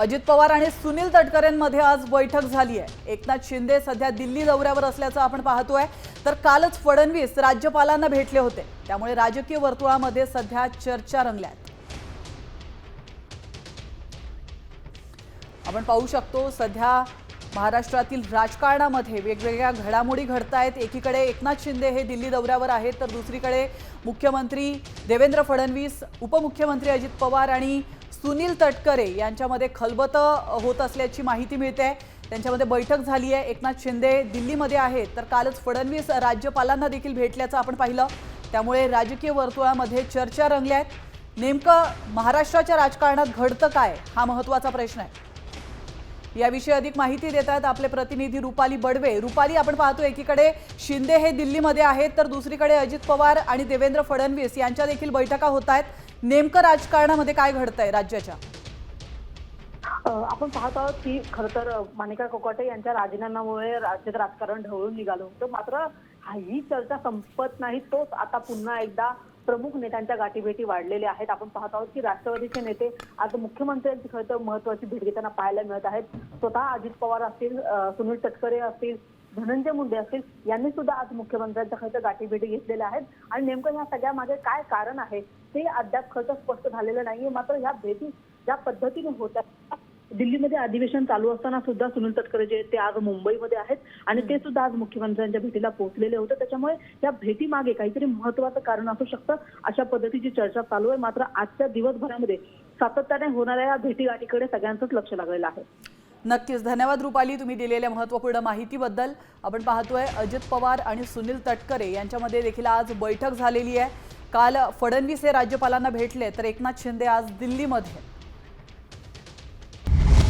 अजित पवार आणि सुनील तटकरेंमध्ये आज बैठक झाली आहे. एकनाथ शिंदे सध्या दिल्ली दौऱ्यावर असल्याचं आपण पाहतोय. तर कालच फडणवीस राज्यपालांना भेटले होते. त्यामुळे राजकीय वर्तुळामध्ये सध्या चर्चा रंगल्यात आपण पाहू शकतो सध्या महाराष्ट्रातील राजकारणामध्ये वेगवेगळ्या घडामोडी घडत आहेत एकीकडे एकनाथ शिंदे हे दिल्ली दौऱ्यावर आहेत तर दुसरीकडे मुख्यमंत्री देवेंद्र फडणवीस उपमुख्यमंत्री अजित पवार आणि सुनील तटकरे यांच्यामध्ये खलबत होत असल्याची माहिती मिळते. त्यांच्यामध्ये बैठक झाली आहे एकनाथ शिंदे दिल्लीमध्ये आहेत. तर कालच फडणवीस राज्यपालांना देखील भेटल्याचं आपण पाहिलं. त्यामुळे राजकीय वर्तुळामध्ये चर्चा रंगल्या आहेत. नेमकं महाराष्ट्राच्या राजकारणात घडतं काय? हा महत्त्वाचा प्रश्न आहे. याविषयी अधिक माहिती देत आहेत आपले प्रतिनिधी रुपाली बडवे. रुपाली आपण पाहतो एकीकडे शिंदे हे दिल्लीमध्ये आहेत तर दुसरीकडे अजित पवार आणि देवेंद्र फडणवीस यांच्या देखील बैठका होत आहेत. नेमकं राजकारणामध्ये काय घडतंय राज्याच्या? आपण पाहत आहोत की खर तर माणिका कोकाटे यांच्या राजीनाम्यामुळे राज्यात राजकारण ढवळून निघालं होतं. मात्र ही चर्चा संपत नाही तोच आता पुन्हा एकदा प्रमुख नेत्यांच्या गाठीभेटी वाढलेल्या आहेत. आपण पाहत आहोत की राष्ट्रवादीचे नेते आज मुख्यमंत्र्यांची खरं तर महत्वाची भेट घेताना पाहायला मिळत आहेत. स्वतः अजित पवार असतील सुनील तटकरे असतील धनंजय मुंडे असतील यांनी सुद्धा आज मुख्यमंत्र्यांच्या खरं तर गाठीभेटी घेतलेल्या आहेत. आणि नेमकं ह्या सगळ्या मागे काय कारण आहे ते अद्याप खरं स्पष्ट झालेलं नाहीये. मात्र या भेटी ज्या पद्धतीने होत आहेत दिल्लीमध्ये अधिवेशन चालू असताना सुद्धा सुनील तटकरे जे ते आज मुंबईमध्ये आहेत. आणि ते सुद्धा आज मुख्यमंत्र्यांच्या भेटीला पोहोचलेले होते. त्याच्यामुळे या भेटीमागे काहीतरी महत्वाचं कारण असू शकतं अशा पद्धतीची चर्चा चालू आहे. मात्र आजच्या दिवसभरामध्ये सातत्याने होणाऱ्या या भेटीगाठीकडे सगळ्यांचंच लक्ष लागलेलं आहे. नक्कीच. धन्यवाद रुपाली तुम्ही दिलेल्या महत्त्वपूर्ण माहितीबद्दल. आपण पाहतोय अजित पवार आणि सुनील तटकरे यांच्यामध्ये देखील आज बैठक झालेली आहे. काल फडणवीस हे राज्यपालांना भेटले तर एकनाथ शिंदे आज दिल्लीमध्ये.